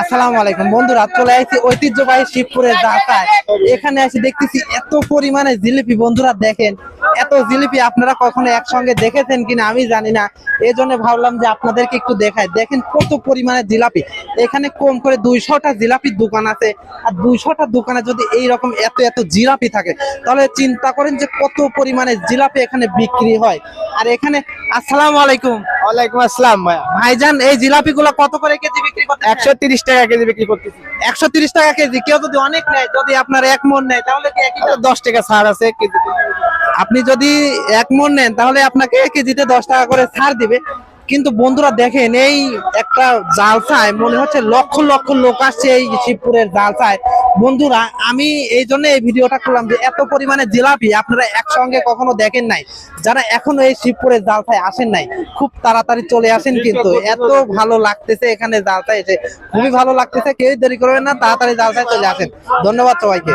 আসসালামু আলাইকুম। বন্ধুরা, চলে আসছি ঐতিহ্যবাহী শিবপুরের যাত্রায় এখানে আসি দেখতেছি এত পরিমাণে জিলিপি। বন্ধুরা, দেখেন এত জিলিপি আপনারা কখনো একসঙ্গে দেখেছেন কিনা আমি জানি না। এই জন্য ভাবলাম যে আপনাদেরকে একটু দেখায় দেখেন কত পরিমাণে জিলাপি। এখানে কম করে দুইশোটা জিলাপির দোকান আছে। আর দুইশোটা দোকানে যদি এই রকম এত এত জিলাপি থাকে তাহলে চিন্তা করেন যে কত পরিমাণে জিলাপি এখানে বিক্রি হয়। আর এখানে আসসালামু আলাইকুম। ওয়ালাইকুম আসসালাম ভাইজান এই জিলাপি গুলো কত করে কেজি বিক্রি করতে একশো তিরিশ টাকা কেজি বিক্রি করতেছি। একশো তিরিশ টাকা কেজি। কেউ যদি অনেক নেয় যদি আপনার এক মন নেয় তাহলে দশ টাকা ছাড় আছে কেজিতে আপনি যদি এক মন নেন তাহলে আপনাকে কেজিতে দশ টাকা করে ছাড় দিবে। কিন্তু বন্ধুরা দেখেন এই একটা জালসায় মনে হচ্ছে লক্ষ লক্ষ লোক আসছে এই শিবপুরের জালসায়। বন্ধুরা আমি এই জন্য এই ভিডিওটা করলাম যে এত পরিমাণে জিলাপি আপনারা একসঙ্গে কখনো দেখেন নাই। যারা এখনও এই শিবপুরের জালসায় আসেন নাই খুব তাড়াতাড়ি চলে আসেন কিন্তু। এত ভালো লাগতেছে এখানে জালসায় এসে। খুবই ভালো লাগতেছে কেউ দেরি করবেন না তাড়াতাড়ি জালসায় চলে আসেন। ধন্যবাদ সবাইকে।